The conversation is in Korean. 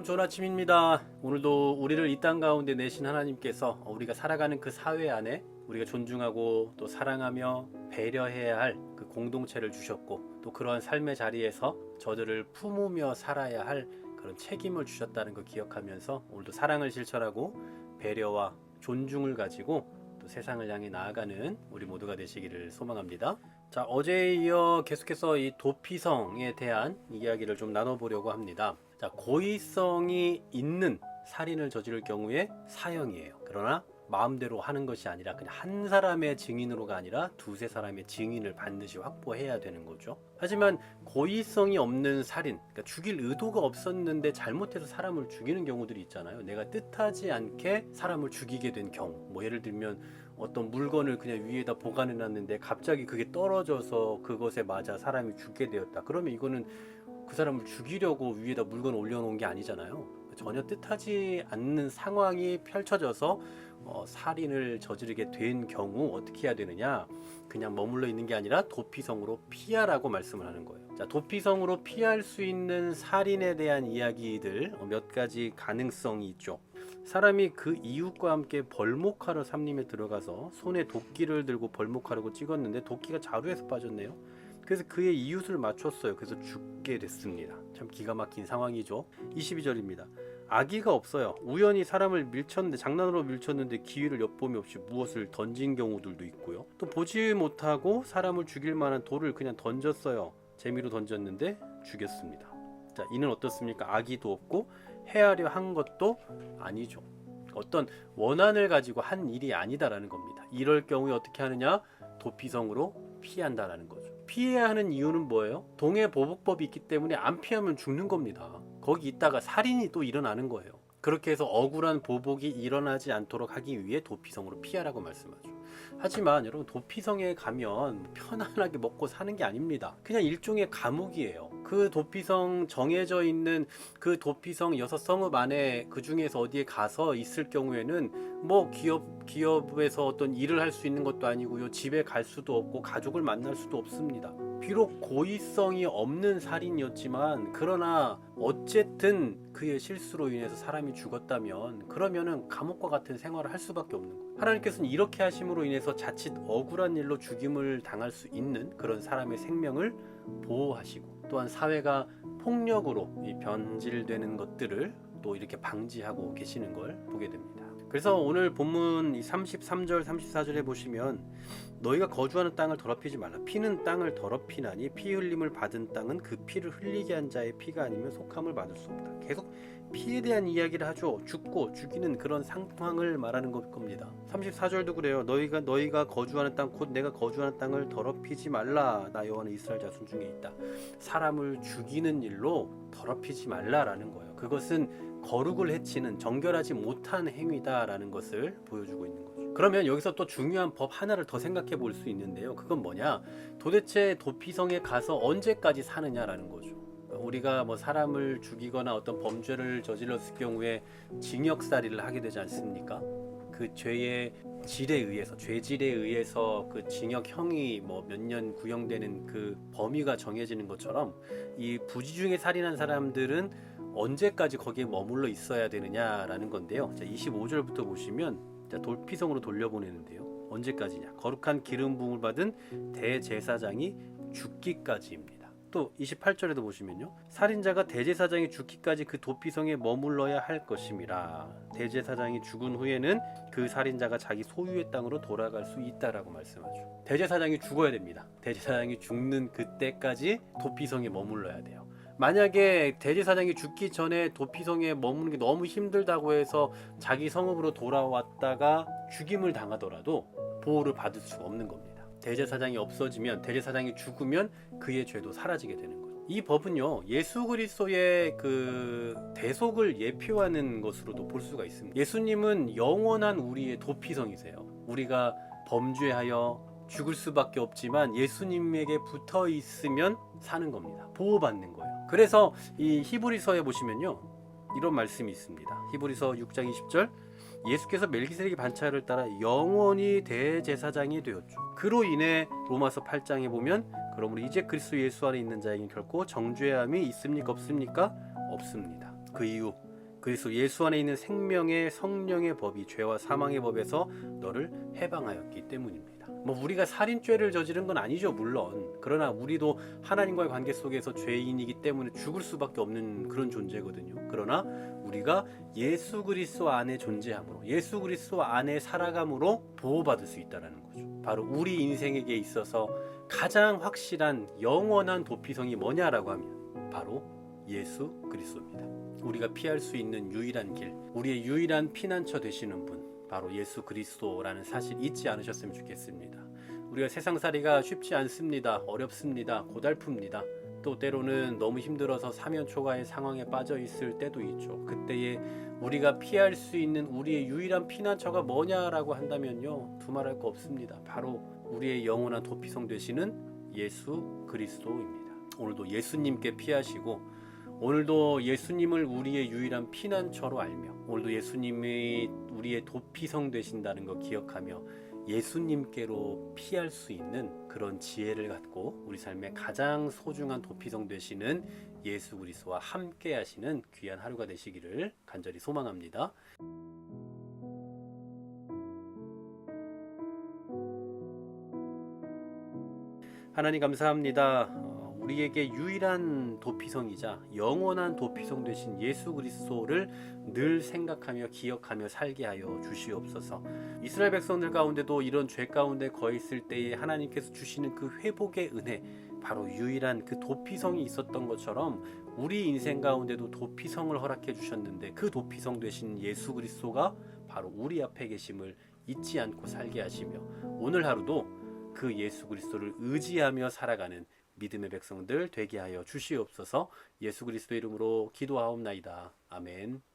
샬롬 좋은 아침입니다. 오늘도 우리를 이 땅 가운데 내신 하나님께서 우리가 살아가는 그 사회 안에 우리가 존중하고 또 사랑하며 배려해야 할 그 공동체를 주셨고 또 그러한 삶의 자리에서 저들을 품으며 살아야 할 그런 책임을 주셨다는 거 기억하면서 오늘도 사랑을 실천하고 배려와 존중을 가지고 또 세상을 향해 나아가는 우리 모두가 되시기를 소망합니다. 자 어제에 이어 계속해서 이 도피성에 대한 이야기를 좀 나눠보려고 합니다. 자 고의성이 있는 살인을 저지를 경우에 사형이에요. 그러나 마음대로 하는 것이 아니라 그냥 한 사람의 증인으로가 아니라 두세 사람의 증인을 반드시 확보해야 되는 거죠. 하지만 고의성이 없는 살인, 그러니까 죽일 의도가 없었는데 잘못해서 사람을 죽이는 경우들이 있잖아요. 내가 뜻하지 않게 사람을 죽이게 된 경우, 뭐 예를 들면 어떤 물건을 그냥 위에다 보관해 놨는데 갑자기 그게 떨어져서 그것에 맞아 사람이 죽게 되었다. 그러면 이거는 그 사람을 죽이려고 위에다 물건을 올려놓은 게 아니잖아요. 전혀 뜻하지 않는 상황이 펼쳐져서 어, 살인을 저지르게 된 경우 어떻게 해야 되느냐? 그냥 머물러 있는 게 아니라 도피성으로 피하라고 말씀을 하는 거예요. 자, 도피성으로 피할 수 있는 살인에 대한 이야기들 어, 몇 가지 가능성이 있죠. 사람이 그 이웃과 함께 벌목하러 삼림에 들어가서 손에 도끼를 들고 벌목하려고 찍었는데 도끼가 자루에서 빠졌네요. 그래서 그의 이웃을 맞췄어요. 그래서 죽게 됐습니다. 참 기가 막힌 상황이죠. 22절입니다. 아기가 없어요. 우연히 사람을 밀쳤는데 장난으로 밀쳤는데 기회를 엿봄이 없이 무엇을 던진 경우들도 있고요. 또 보지 못하고 사람을 죽일 만한 돌을 그냥 던졌어요. 재미로 던졌는데 죽였습니다. 자, 이는 어떻습니까? 아기도 없고 헤아려 한 것도 아니죠. 어떤 원한을 가지고 한 일이 아니다라는 겁니다. 이럴 경우에 어떻게 하느냐? 도피성으로 피한다라는 거죠. 피해야 하는 이유는 뭐예요? 동해 보복법이 있기 때문에 안 피하면 죽는 겁니다. 거기 있다가 살인이 또 일어나는 거예요. 그렇게 해서 억울한 보복이 일어나지 않도록 하기 위해 도피성으로 피하라고 말씀하죠. 하지만 여러분 도피성에 가면 편안하게 먹고 사는 게 아닙니다. 그냥 일종의 감옥이에요. 그 도피성 정해져 있는 그 도피성 여섯 성읍 안에 그 중에서 어디에 가서 있을 경우에는 뭐 기업 기업에서 어떤 일을 할 수 있는 것도 아니고요. 집에 갈 수도 없고 가족을 만날 수도 없습니다. 비록 고의성이 없는 살인이었지만 그러나 어쨌든 그의 실수로 인해서 사람이 죽었다면 그러면은 감옥과 같은 생활을 할 수밖에 없는 거예요. 하나님께서는 이렇게 하심으로 인해서 자칫 억울한 일로 죽임을 당할 수 있는 그런 사람의 생명을 보호하시고 또한 사회가 폭력으로 이 변질되는 것들을 또 이렇게 방지하고 계시는 걸 보게 됩니다. 그래서 오늘 본문 이 33절 34절에 보시면 너희가 거주하는 땅을 더럽히지 말라 피는 땅을 더럽히나니 피 흘림을 받은 땅은 그 피를 흘리게 한 자의 피가 아니면 속함을 받을 수 없다. 계속 피에 대한 이야기를 하죠. 죽고 죽이는 그런 상황을 말하는 것 겁니다. 34절도 그래요. 너희가 너희가 거주하는 땅 곧 내가 거주하는 땅을 더럽히지 말라. 나 여호와는 이스라엘 자손 중에 있다. 사람을 죽이는 일로 더럽히지 말라라는 거예요. 그것은 거룩을 해치는 정결하지 못한 행위다라는 것을 보여주고 있는 거죠. 그러면 여기서 또 중요한 법 하나를 더 생각해 볼 수 있는데요. 그건 뭐냐? 도대체 도피성에 가서 언제까지 사느냐라는 거죠. 우리가 뭐 사람을 죽이거나 어떤 범죄를 저질렀을 경우에 징역살이를 하게 되지 않습니까? 그 죄의 질에 의해서 죄질에 의해서 그 징역형이 뭐 몇 년 구형되는 그 범위가 정해지는 것처럼 이 부지 중에 살인한 사람들은 언제까지 거기에 머물러 있어야 되느냐라는 건데요. 자, 25절부터 보시면 자, 돌피성으로 돌려보내는데요. 언제까지냐? 거룩한 기름 부음을 받은 대제사장이 죽기까지입니다. 또 28절에도 보시면요. 살인자가 대제사장이 죽기까지 그 도피성에 머물러야 할 것임이라. 대제사장이 죽은 후에는 그 살인자가 자기 소유의 땅으로 돌아갈 수 있다라고 말씀하죠. 대제사장이 죽어야 됩니다. 대제사장이 죽는 그때까지 도피성에 머물러야 돼요. 만약에 대제사장이 죽기 전에 도피성에 머무는 게 너무 힘들다고 해서 자기 성읍으로 돌아왔다가 죽임을 당하더라도 보호를 받을 수가 없는 겁니다. 대제사장이 없어지면 대제사장이 죽으면 그의 죄도 사라지게 되는 거예요. 이 법은요 예수 그리스도의 그 대속을 예표하는 것으로도 볼 수가 있습니다. 예수님은 영원한 우리의 도피성이세요. 우리가 범죄하여 죽을 수밖에 없지만 예수님에게 붙어 있으면 사는 겁니다. 보호받는 거예요. 그래서 이 히브리서에 보시면요. 이런 말씀이 있습니다. 히브리서 6장 20절 예수께서 멜기세덱의 반차를 따라 영원히 대제사장이 되었죠. 그로 인해 로마서 8장에 보면 그러므로 이제 그리스도 예수 안에 있는 자에게 결코 정죄함이 있습니까 없습니까? 없습니다. 그 이유 그리스도 예수 안에 있는 생명의 성령의 법이 죄와 사망의 법에서 너를 해방하였기 때문입니다. 뭐 우리가 살인죄를 저지른 건 아니죠 물론 그러나 우리도 하나님과의 관계 속에서 죄인이기 때문에 죽을 수밖에 없는 그런 존재거든요. 그러나 우리가 예수 그리스도 안에 존재함으로 예수 그리스도 안에 살아감으로 보호받을 수 있다라는 거죠. 바로 우리 인생에게 있어서 가장 확실한 영원한 도피성이 뭐냐라고 하면 바로 예수 그리스도입니다. 우리가 피할 수 있는 유일한 길, 우리의 유일한 피난처 되시는 분, 바로 예수 그리스도라는 사실 잊지 않으셨으면 좋겠습니다. 우리가 세상살이가 쉽지 않습니다. 어렵습니다. 고달픕니다. 또 때로는 너무 힘들어서 사면 초가의 상황에 빠져 있을 때도 있죠. 그때에 우리가 피할 수 있는 우리의 유일한 피난처가 뭐냐라고 한다면요. 두말할 거 없습니다. 바로 우리의 영원한 도피성 되시는 예수 그리스도입니다. 오늘도 예수님께 피하시고 오늘도 예수님을 우리의 유일한 피난처로 알며 오늘도 예수님이 우리의 도피성 되신다는 거 기억하며 예수님께로 피할 수 있는 그런 지혜를 갖고 우리 삶의 가장 소중한 도피성 되시는 예수 그리스도와 함께 하시는 귀한 하루가 되시기를 간절히 소망합니다. 하나님 감사합니다. 어, 우리에게 유일한 도피성이자 영원한 도피성 되신 예수 그리스도를 늘 생각하며 기억하며 살게 하여 주시옵소서. 이스라엘 백성들 가운데도 이런 죄 가운데 거해 있을 때에 하나님께서 주시는 그 회복의 은혜, 바로 유일한 그 도피성이 있었던 것처럼 우리 인생 가운데도 도피성을 허락해 주셨는데 그 도피성 되신 예수 그리스도가 바로 우리 앞에 계심을 잊지 않고 살게 하시며 오늘 하루도 그 예수 그리스도를 의지하며 살아가는 믿음의 백성들 되게 하여 주시옵소서. 예수 그리스도 이름으로 기도하옵나이다. 아멘.